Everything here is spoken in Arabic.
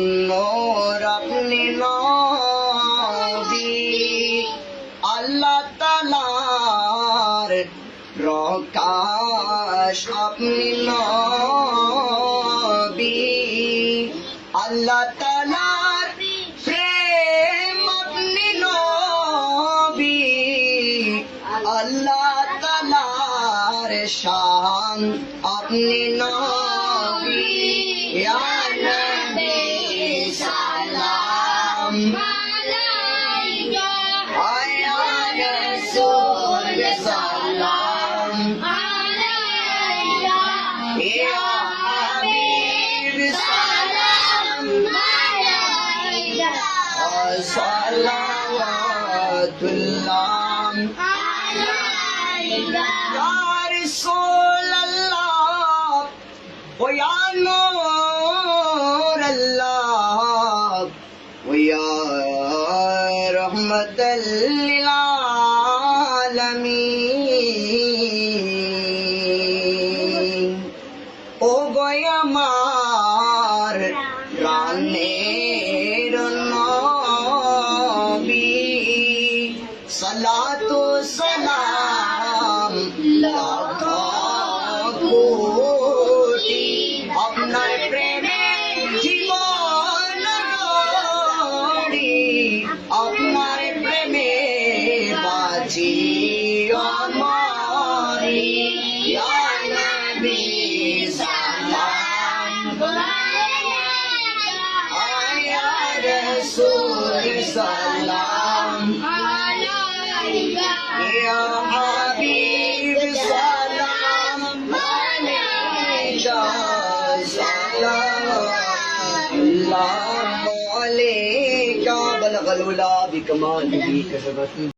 নোর আপনি নবী। আল্লাহ তালার প্রকাশ আপনি নবী। আল্লাহ তালার প্রেম আপনি নবী। আল্লাহ তালার শান আপনি নবী। سلام عليك يا رسول سلام عليك يا حبيب سلام عليك صلوات الله عليك يا رسول الله ويا نور الله رحمة للعالمين ও গয় আমার প্রাণের নবী সালাতু সালাম লাখ حاجی موری یا نبی سلام یا رسول سلام یا بلغ الولا بکمالی کسبت